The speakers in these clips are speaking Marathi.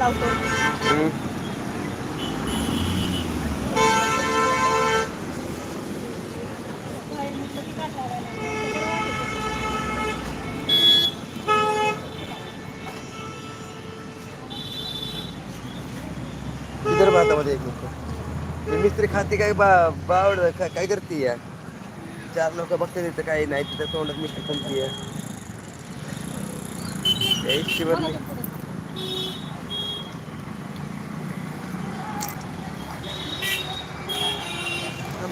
हम्म. विदर्भ भातामध्ये एक मिनिट मिस्त्री खाती काय बा बावड काय करते या चार लोक बघते तिथं काही नाही तिथं तोंडात मिस्त्री खमती शिवर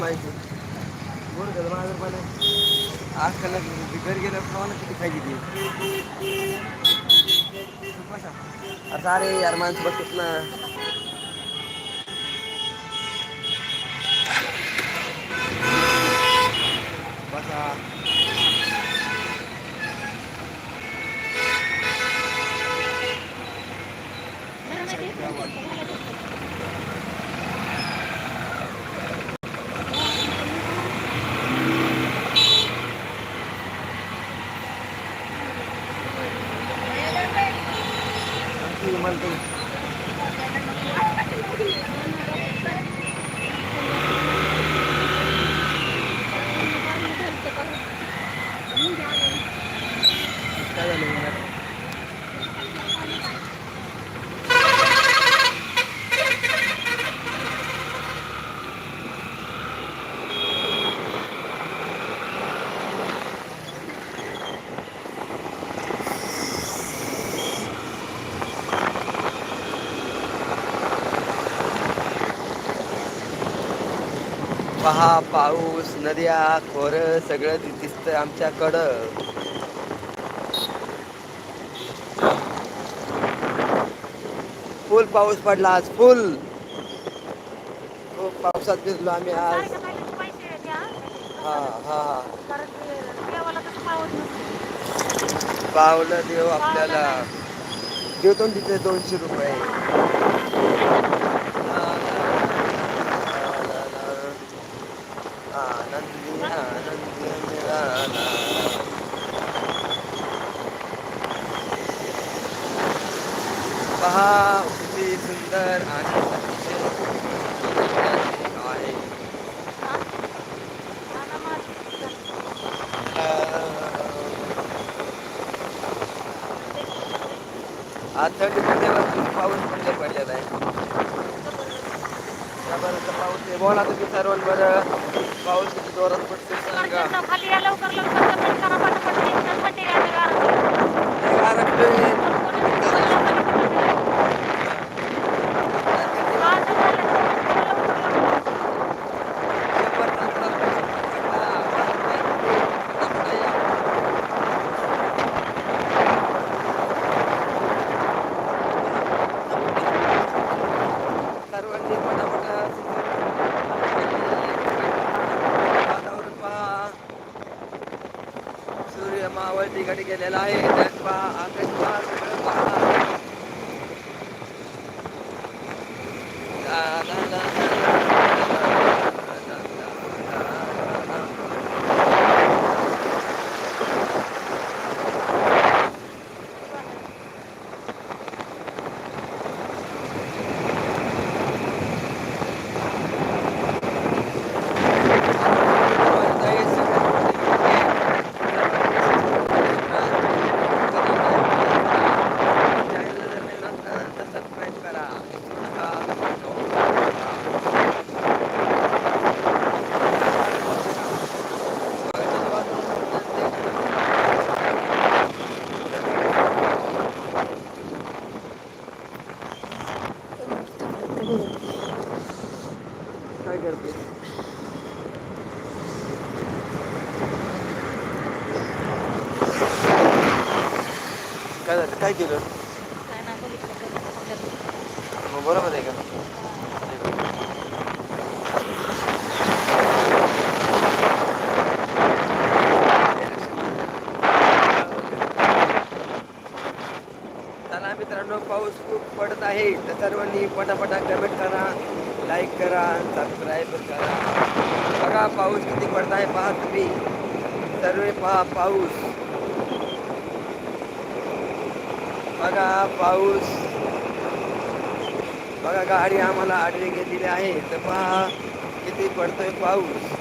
माहिती. बोल का माझं पण आज काल घर गेल्या खावा किती पाहिजे ती अरे सारे यार माणसं बघत ना. बसा. mantengo. पहा पाऊस नद्या खोर सगळं दि- दिसतंय आमच्याकडं. फुल पाऊस पडला आज फुल. खूप पावसात भिजलो आम्ही आज. हा हा. पावलं देव आपल्याला. देतो तिथे दोनशे रुपये. काय केलं. मग बरोबर आहे का? चला मित्रांनो पाऊस खूप पडत आहे. तर सर्वांनी पटापटा कमेंट करा लाईक करा सबस्क्राईब करा. बघा पाऊस किती पडत आहे पहा तुम्ही. सर्व पहा पाऊस. बघा पाऊस. बघा गाडी आम्हाला आडवी घेतलेली आहे. तर पहा किती पडतोय पाऊस.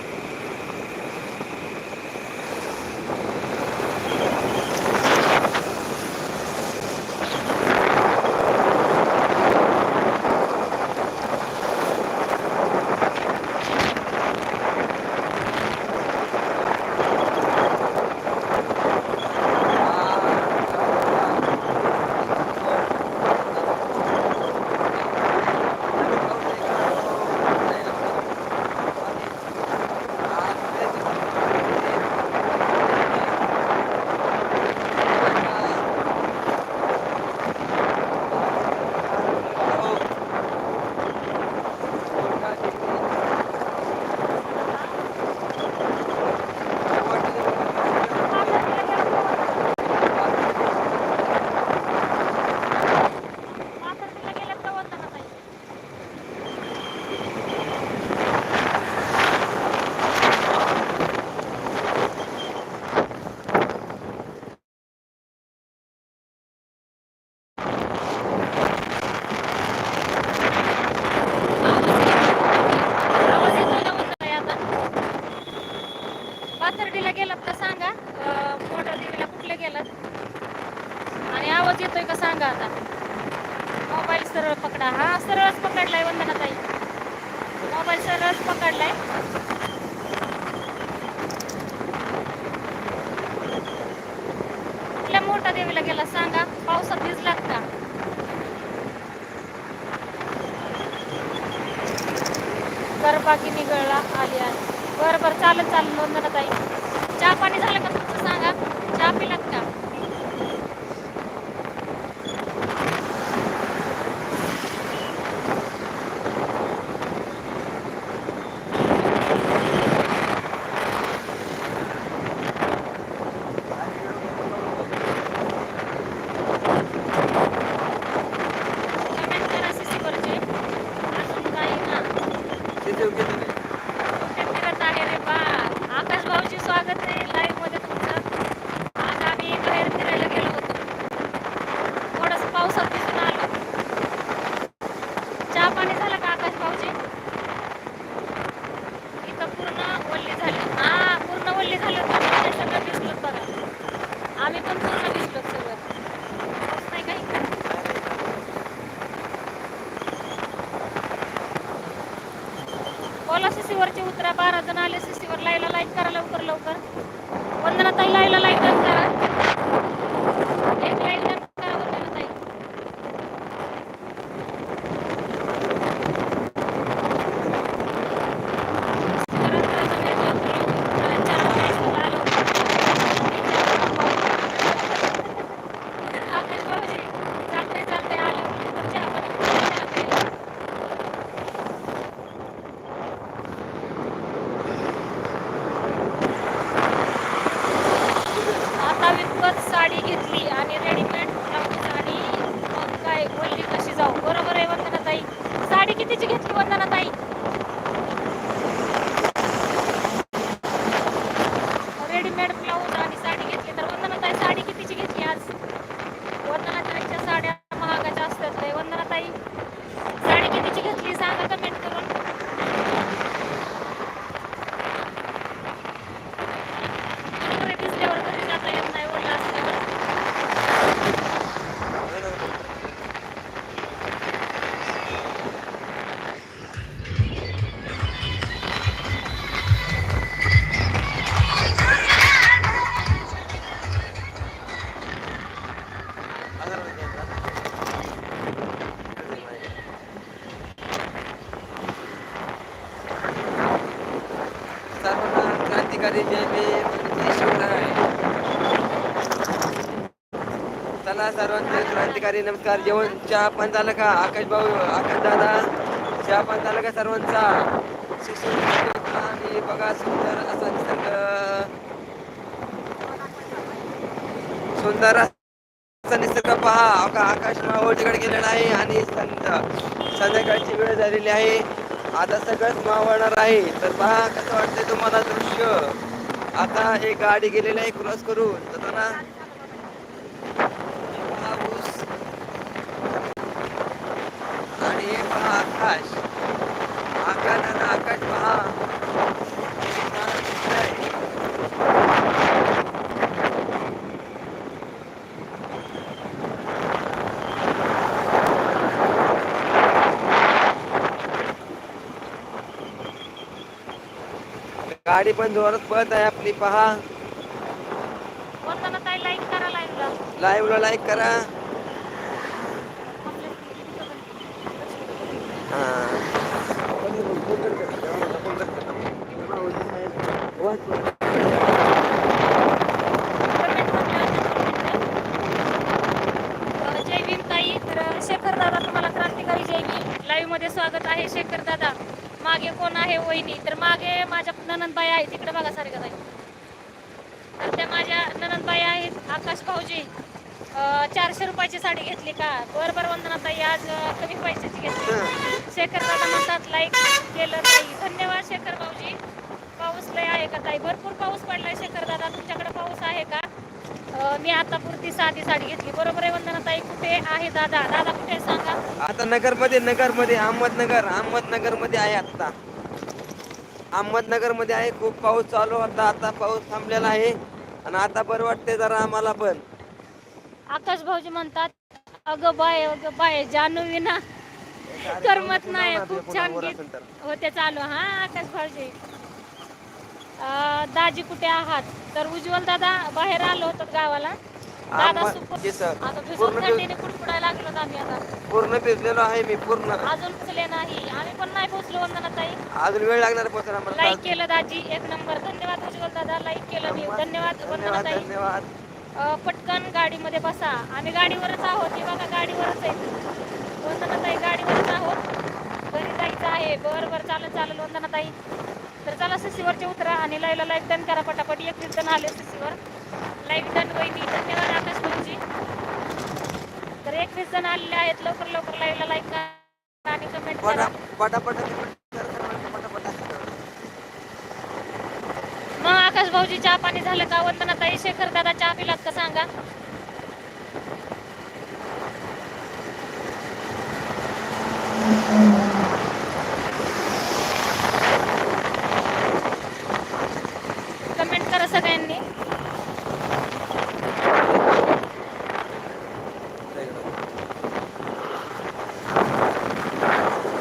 आम्ही पण पूर्ण भिजलोत सगळं. नाही काही बोला सीसीवरचे उतरा बारा जण आले सीसीवर लाईला लाइट करा लवकर लवकर. वंदना ताई लाइट करा एक लाईक करा वंदना ताई परत करायचं नाही, लवकर, लवकर. चार वाजता आलो. आकाश भाऊजी, चालतंय, चालतंय, आलो. चहा पाणी, चहा प्यायला. आता विकत साडी घेतली आणि रेडीमेड ब्लाऊज आणि मग काय बोलली कशी जाऊ? बरोबर आहे वंदना ताई साडी कितीची घेतली वंदना ताई क्रांतिकारी जय चला सर्वांचे क्रांतिकारी नमस्कार. जेवण चहा पण झालं का? आकाश भाऊ आकाश दादा चहा पण झालं का सर्वांचा? आणि बघा सुंदर असा निसर्ग. सुंदर असा निसर्ग पहा अका आकाश मावळ तिकडे गेलेला आहे आणि संध्या संध्याकाळची वेळ झालेली आहे. आता सगळंच मावळणार आहे. तर पहा कसं वाटतंय तुम्हाला दृश्य? आता एक गाडी गेलेली आहे क्रॉस करून. जाताना ना आणि हे पहा आकाश. आकाश आकाश पहा मला दिसतंय. गाडी पण जोरात पळत आहे आपली पहा. वंदना ताई लाईक करा लाईव्हला लाईव्ह ला लाईक करा. जय भीम ताई तर शेखर दादा तुम्हाला क्रांतिकारी जय भीम. लाईव्हमध्ये स्वागत आहे शेखर दादा. मागे कोण आहे वहिनी? तर मागे माझ्या ननंदबाई आहे तिकडे बघा सारखं ताई तर त्या माझ्या ननंदबाई आहेत. आकाश भाऊजी चारशे रुपयाची साडी घेतली का? बरं बरं वंदना ताई आज कमी पैशाची घेतली. शेखर दादा म्हणतात लाईक केलं ताई धन्यवाद शेखर भाऊजी. पाऊस लय आहे का ताई? भरपूर पाऊस पडलाय शेखर दादा. तुमच्याकडे पाऊस आहे का? मी आता पुरती साधी साडी घेतली. बरोबर आहे वंदना ताई कुठे आहे दादा? दादा कुठे आहे सांगा. आता नगरमध्ये नगरमध्ये अहमदनगर अहमदनगरमध्ये आहे आता अहमदनगरमध्ये आहे. खूप पाऊस चालू होता. आता पाऊस थांबलेला आहे. आणि आता बरं वाटते जरा आम्हाला पण. आकाश भाऊजी म्हणतात अगं बाय अगं बाय जानू विना करमत नाही. खूप छान गीत होते चालू. हा आकाश भाऊजी. दाजी कुठे आहात? तर उज्ज्वल दादा बाहेर आलो होतो गावाला. दादा. आता भिजून पूर्ण दिवस- थंडीने कुडकुडायला लागलो आम्ही आता. पूर्ण भिजलेलो आहे मी पूर्ण. अजून पोचले नाही. आम्ही पण नाही पोचलो वंदना ताई अजून वेळ लागणार मला लाईक केलं दाजी एक नंबर. धन्यवाद उज्ज्वल दादा लाईक केलं मी. धन्यवाद वंदना धन्यवाद ताई धन्यवाद. अ, पटकन गाडीमध्ये बसा. आम्ही गाडीवरच आहोत. हे बघा गाडीवरच आहे वंदनाताई गाडीवरच आहोत. घरी जायचं आहे. बरं बरं. चालेल चालेल वंदनाताई. तर चला सीसीवरचे उतरा आणि लाईव्हला लाईव्ह डन करा पटापट. एकवीस जण आले सीसीवर. लाईव्ह डन वहिनी धन्यवाद आकाश भाऊजी. तर एकवीस जण आलेले आहेत. लवकर लवकर लाईव्हला लाईक करा आणि कमेंट करा. मग आकाश भाऊजी चहा पाणी झालं का? वंदनाताई शेखर दादा चहा पिलात का? सांगा कमेंट करा सगळ्यांनी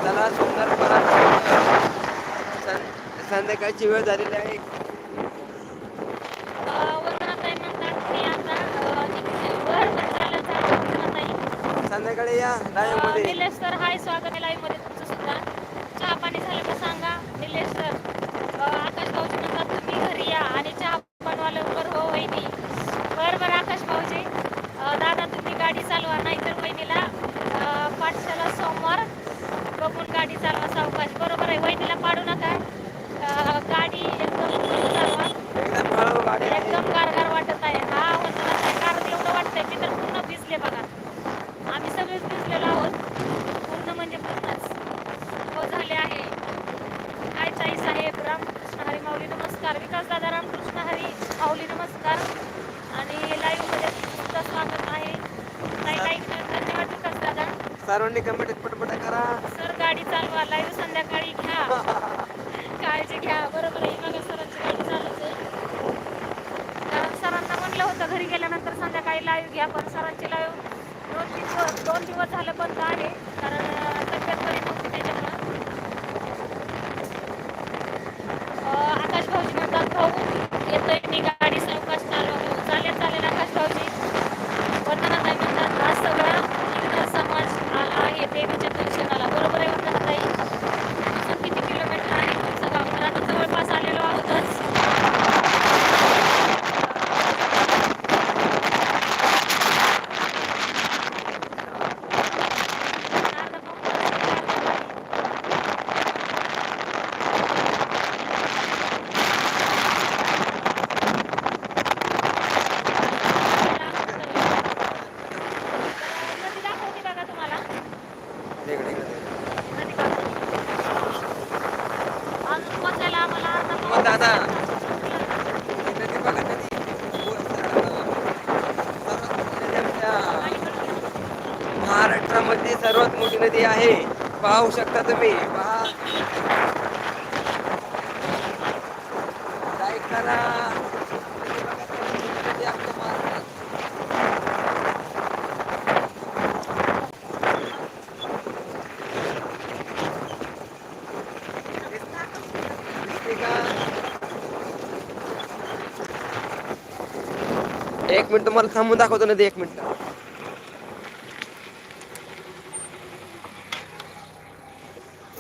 चला सुंदर परत सं- संध्याकाळची वेळ झालेली आहे अं, वंदनाताई म्हणतात मी आता अं, निघते. बरं, बरं, चालेल, चालेल, वंदनाताई. संध्याकाळी या लाईव्ह अं, मध्ये निलेश सर हाय स्वागत आहे लाईव्हमध्ये तुमचं सुद्धा चहा पाणी झालं का सांगा निलेश सर अं, आकाश भाऊजी म्हणतात तुम्ही घरी या आणि चहा बनवा लवकर हो वहिनी बरं बरं आकाश भाऊजी अं, दादा तुम्ही गाडी चालवा नाहीतर वहिनीला अं, पाठशाला सोमवार बघून गाडी चालवा सावकाश बरोबर आहे वहिनीला पाडू नका अं, गाडी एकदम हळू चालवा एकदम हळू गाडी आहे. एकदम गारगार वाटत आहे हा वंदना ताई गार एवढं वाटतंय मी तर पूर्ण भिजले बघा आम्ही सगळेच भिजलेलो आहोत पूर्ण म्हणजे पूर्णच हो झाले आहे काय चाई साहेब रामकृष्ण हरी माऊली नमस्कार विकास दादा रामकृष्ण हरी माऊली नमस्कार आणि लाईव्हमध्ये तुमचं स्वागत आहे ताई लाईक धन्यवाद विकास दादा सर्वांनी कमेंट पटपट करा सर गाडी चालवा लाईव्ह संध्याकाळी घ्या काळजी घ्या बरोबर आहे मग सरांची गाडी चालूच आहे कारण सरांना म्हणलं होतं घरी आहे लाईव्ह घ्या पण सरांची लाईव्ह दोन तीन दिवस दोन दिवस झालं बंद आहे. कारण अं, तब्येत बरी नव्हती त्याच्यामुळं अं, आकाश भाऊजी म्हणतात भाऊ येतोय मी गाडी सावकाश चालवा भाऊ चालेल चालेल आकाश भाऊजी वंदनाताई म्हणतात आज सगळा हिंदू समाज आला आहे देवीच्या दर्शनाला बरोबर आहे वंदनाताई इथून किती किलोमीटर आहे तुमचं गाव तर आता जवळपास आलेलो आहोतच नदी दाखवते बघा तुम्हाला इकडे, इकडे. नदी दाखवते. अजून पोचायला आम्हाला अर्धा मग पाऊण दादा. तास लागला. नदी बघा नदी. सर्वात मोठी नदी आमच्या महाराष्ट्रामध्ये सर्वात मोठी नदी आहे पाहू शकता तुम्ही. पहा. लाईक करा म्हणजे आपल्या एक मिनिट तुम्हाला थांबून दाखवतो ना ते एक मिनिट.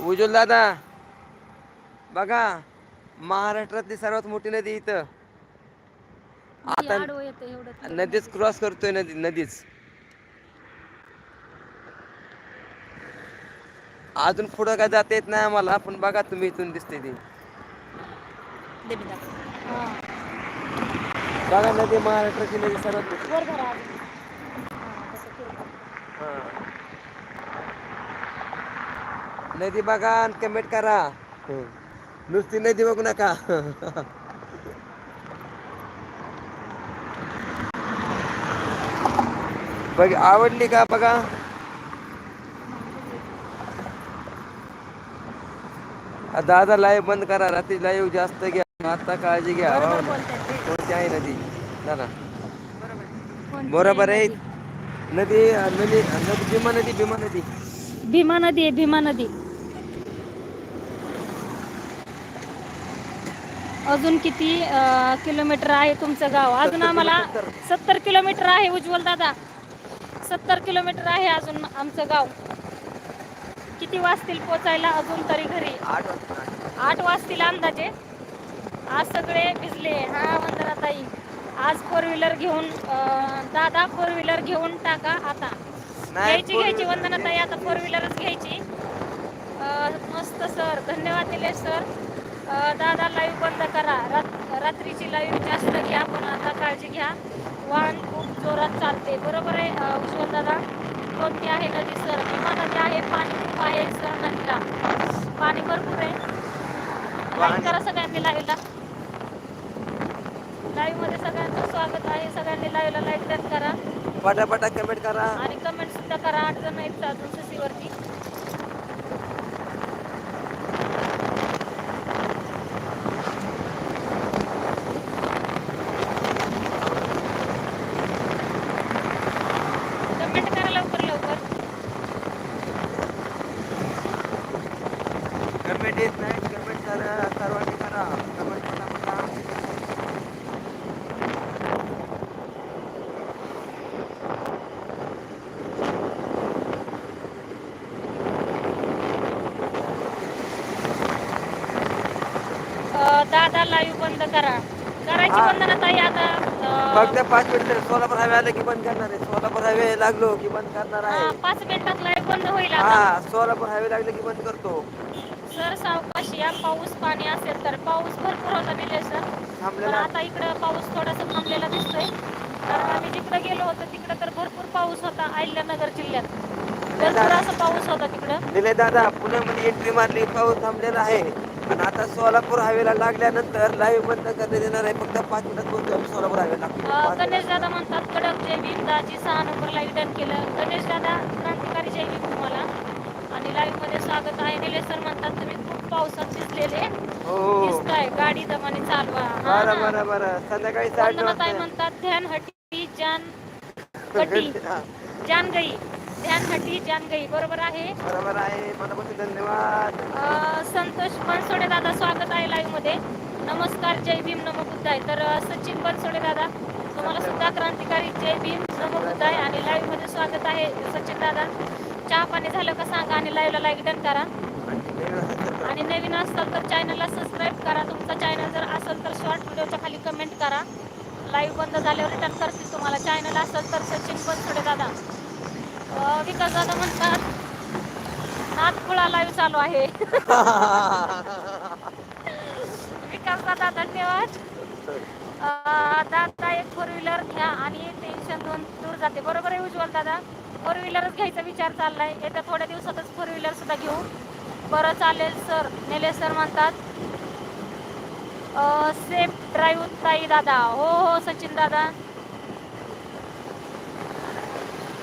उज्ज्वल दादा बघा महाराष्ट्रातली सर्वात मोठी नदी इथं. आता नदीच क्रॉस करतोय नदी नदीच. अजून पुढं काय जाता येत नाही आम्हाला पण बघा तुम्ही इथून दिसते ती. हा. बघा नदी महाराष्ट्राची नदी सर्वात मोठी वर धरा अजून. हा, तसं फिरवा. हा. नदी बघा आणि कमेंट करा. नुसती नदी बघू नका. बघ आवडली का बघा? दादा लाईव्ह बंद करा रात्री लाईव्ह जास्त घ्या आता काळजी घ्या. हो. कोणती आहे नदी? दादा बरोबर आहे. नदी नदी भीमा नदी भीमा नदी. भीमा नदी आहे भीमा नदी. अजून किती किलोमीटर आहे तुमचं गाव? अजून आम्हाला सत्तर किलोमीटर आहे उज्ज्वल दादा. सत्तर किलोमीटर आहे अजून आमचं गाव. किती वाजतील पोचायला अजून तरी घरी? आठ वाजता. आठ वाजतील अंदाजे. आज सगळे भिजले. हा वंदनाताई. आज फोर व्हीलर घेऊन दादा फोर व्हीलर घेऊन टाका आता. घ्यायची घ्यायची वंदनाताई. आता फोर व्हीलरच घ्यायची. मस्त सर धन्यवाद निलेश सर दादा लाईव्ह बंद करा. रात रात्रीची लाईव्ह जास्त घ्या पण आता काळजी घ्या. वाहन खूप जोरात चालते. बरोबर आहे उज्ज्वल दादा? कोणती आहे नदी सर भीमा नदी आहे पाणी खूप आहे सर नदीला. पाणी भरपूर आहे. लाईक करा सगळ्यांनी लाईव्हला लाईव्हमध्ये सगळ्यांचं स्वागत आहे. सगळ्यांनी लाईव्हला लाईक डन करा. पटापटा कमेंट करा. आणि कमेंट सुद्धा करा. आठ जण आहेत अजून ससीवरती कमेंट करा लवकर लवकर कमेंट येत नाही कमेंट करा सर्वांनी करा कमेंट पटापटा अं, दादा लाईव्ह बंद करा करायची हा. बंद ना ताई आता अं, फक्त पाच मिनिट सोलापूर हवे आले की बंद करणार आहे. सोलापूर हवे लागलो की बंद करणार हा, आहे पाच मिनिटात लाईव्ह बंद होईल आता. हा सोलापूर हवे लागले की बंद करतो. सर सावकाश या पाऊस पाणी असेल तर पाऊस भरपूर होता निलेश सर. पण थांबलेला आता इकडं पाऊस थोडासा थांबलेला दिसतोय. कारण आम्ही जिकडे गेलो होतो तिकडं तर भरपूर पाऊस होता अहिल्यानगर जिल्ह्यात. भरपूर असा पाऊस होता तिकडं. दिले दादा पुण्यामध्ये एंट्री मारली पाऊस थांबलेला आहे. आणि आता सोलापूर हवेला लागल्यानंतर लाईव्ह बंद करण्यात येणार आहे. फक्त पाच मिनिटात पोहोचतो आम्ही सोलापूर हवे अं, गणेश दादा म्हणतात कडक जय भीम दाजी सहा नंबर लाईव्ह डन केलं. गणेश दादा क्रांतिकारी जय भीम तुम्हाला. आणि लाईव्हमध्ये स्वागत आहे. निलेश सर म्हणतात तुम्ही खूप पावसात भिजलेले हो. दिसताय. गाडी दमाने चालवा. बरं. बरं बरं. संध्याकाळी साडे म्हणतात ध्यान हटी जान हटी जान गई ध्यान हटी जान गई बरोबर आहे? बरोबर आहे. मनापासून धन्यवाद. अं, संतोष बनसोडे दादा स्वागत आहे लाईव्हमध्ये. नमस्कार जय भीम नमो बुद्धाय. तर अं, सचिन बनसोडे दादा तुम्हाला सुद्धा क्रांतिकारी जय भीम नमो बुद्धाय आणि लाईव्हमध्ये स्वागत आहे. सचिन दादा चहा पाणी झालं का सांगा आणि लाईव्हला लाईक डन करा. आणि नवीन असाल तर चॅनलला सबस्क्राईब करा. तुमचा चॅनल जर असेल तर शॉर्ट व्हिडिओच्या खाली कमेंट करा. लाईव्ह बंद झाल्यावर रिटर्न करते तुम्हाला. चॅनल असेल तर सचिन बनसोडे दादा. विकास दादा म्हणतात नाथपुळा लाईव्ह चालू आहे. विकास दादा धन्यवाद. दादा एक फोर व्हीलर घ्या आणि टेन्शन दोन दूर जाते. बरोबर आहे उज्ज्वल दादा? फोर व्हीलरच घ्यायचा विचार चाललाय. येत्या थोड्या दिवसातच फोर व्हीलर सुद्धा घेऊ. बरं चालेल सर नेले सर म्हणतात सेफ ड्राईव्ह ताई दादा. हो हो सचिन दादा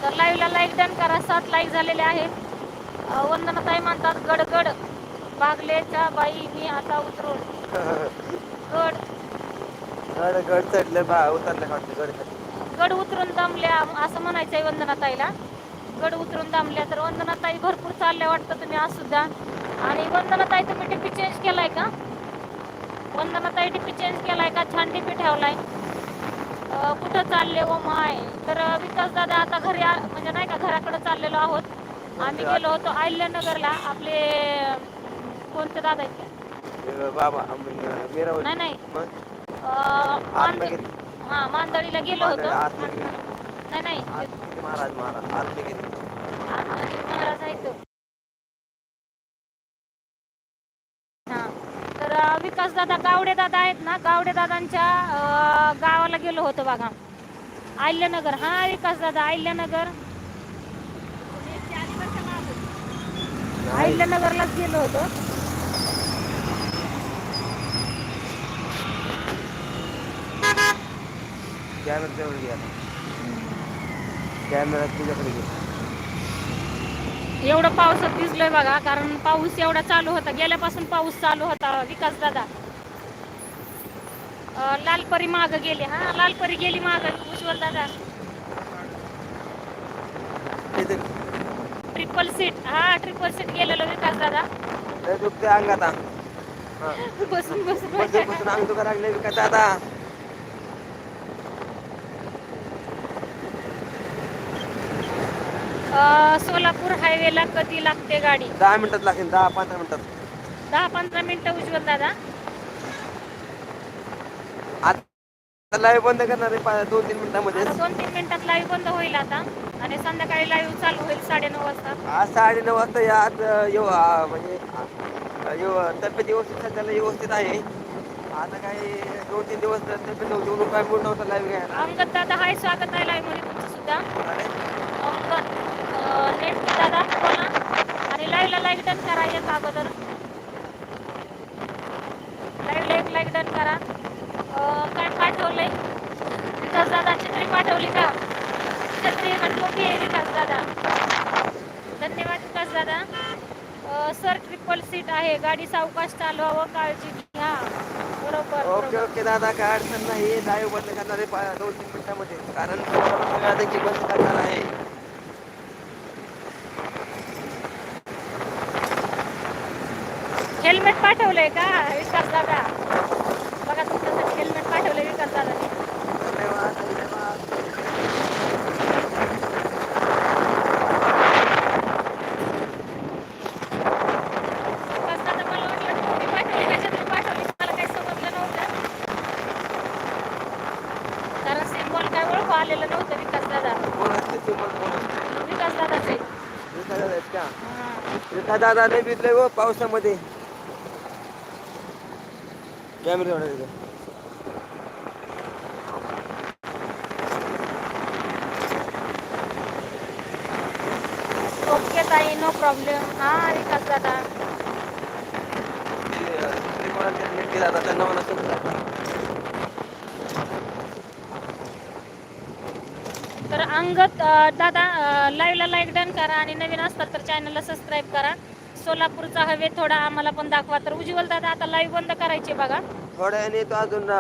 तर लाईव्हला लाईक डन करा. सात लाईक झालेले आहेत वंदनाताई म्हणतात गडगड बागलेच्या बाई मी आता उतरून. गड. गड गड चढलं बा उतरलं गड उतरून दमल्या असं म्हणायचं आहे वंदनाताईला. गड उतरून दमल्या तर वंदनाताई भरपूर चालल्या वाटतं तुम्ही आज सुद्धा. आणि वंदनाताई तुम्ही टिपी चेंज केलाय का? वंदनाताई टिपी चेंज केलाय का? छान टिपी ठेवलाय. कुठं चालले ओ माय? तर विकास दादा आता घरी म्हणजे नाही का घराकडे चाललेलो आहोत. आम्ही गेलो होतो अहिल्यानगरला आपले कोणते दादा. नाही नाही. हा मांदळीला गेलो होतो. नाही नाही. महाराज महाराज. महाराज आहेत हा तर अं, विकास दादा गावडे दादा आहेत ना गावडे दादांच्या गावाला गेलो होतो बघा. अहिल्यानगर हा विकास दादा अहिल्यानगर. अहिल्यानगरलाच गेलो होतो. कॅमेरा जवळ घ्या. कॅमेरा तुझ्याकडे घे. एवढं पावसात भिजलोय बघा कारण पाऊस एवढा चालू होता. गेल्यापासून पाऊस चालू होता विकास दादा. लालपरी माग गेली. हा लालपरी गेली माग उज्ज्वल दादा. ट्रिपल सीट हा ट्रिपल सीट गेलेलो विकास दादा. दुखते अंगात. बसून बसून. बसून अंग दुखा लागले का दादा. सोलापूर हायवेला कधी लागते गाडी? दहा मिनिटात लागेल दहा पंधरा मिनिटात. दहा पंधरा मिनिटं उज्ज्वल दादा आता लाईव्ह बंद करणार आहे दोन तीन मिनिटामध्ये. दोन तीन मिनिटात लाईव्ह बंद होईल आता. आणि संध्याकाळी लाईव्ह चालू होईल साडेनऊ वाजता. आज साडे नऊ वाजता या आज येऊ म्हणजे येऊ तब्येत व्यवस्थित सध्याला व्यवस्थित आहे. आता काही दोन तीन दिवस तब्येत नव्हती म्हणून काय मूड नव्हता लाईव्ह घ्यायला. अंगद दादा हाय स्वागत आहे लाईव्हमध्ये तुमचं सुद्धा. अरे, अंगद अं, नेट दादा बोला. आणि लाईव्हला लाईक डन करा एक अगोदर. लाईव्हला एक लाईक डन करा. काय पाठवलंय विकास दादा छत्री पाठवली का? छत्री आणि मोठी आहे विकास दादा धन्यवाद विकास दादा अं, सर ट्रिपल सीट आहे. गाडी सावकाश चालवावं काळजी घ्या. बरोबर ओके ओके दादा काय अडचण नाही. लाईव्ह बंद करणार आहे दोन तीन मिनिटामध्ये. कारण सगळ्या देखील बंद करणार आहे. हेल्मेट पाठवलंय का विकास दादा बघा तुमच्यासाठी हेल्मेट पाठवलंय विकास दादा धन्यवाद धन्यवाद विकास दादा मला वाटलं तुम्ही पाठवली का छत्री पाठवली मला काही समजलं नव्हतं कारण सिम्बॉल आलेलं नव्हतं विकास दादा. कोण असते ते पण कोण असते विकास दादाचे रेखा दादा नाही भिजले हो पावसामध्ये कॅमेरा होणार ओके ताई नो प्रॉब्लेम हा विकास दादा. ते, अ, ते कोणाला तरी नेट दादा त्यांना मला समजा तर अंगत दादा लाईव्हला लाईक डन करा आणि नवीन असतात तर चॅनलला सबस्क्राईब करा. सोलापूरचा हवे थोडा आम्हाला पण दाखवा. तर उज्ज्वल दादा आता लाईव्ह बंद करायचे बघा. थोड्या वेळाने येतो अजून अ,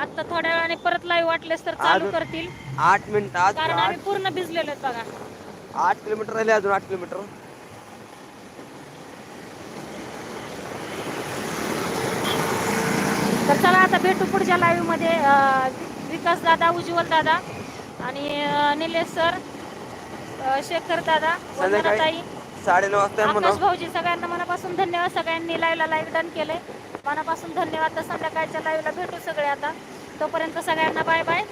आता थोड्या वेळाने परत लाईव्ह वाटलेस तर चालू अजून- करतील. आठ मिनिट कारण आम्ही पूर्ण भिजलेलो आहेत बघा. आठ किलोमीटर राहिले अजून आठ किलोमीटर. तर चला आता भेटू पुढच्या लाईव्हमध्ये. अं, विकास दादा उज्ज्वल दादा. आणि निलेश सर शेखर दादा वंदनाताई संध्याकाळी साडेनऊ वाजता आकाश भाऊजी सगळ्यांना मनापासून धन्यवाद. सगळ्यांनी लाईव्हला लाईव्ह डन केलंय. मनापासून धन्यवाद. तर संध्याकाळच्या लाईव्हला भेटू सगळे आता. तोपर्यंत सगळ्यांना बाय बाय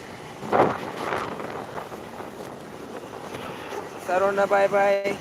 सर्वांना बाय बाय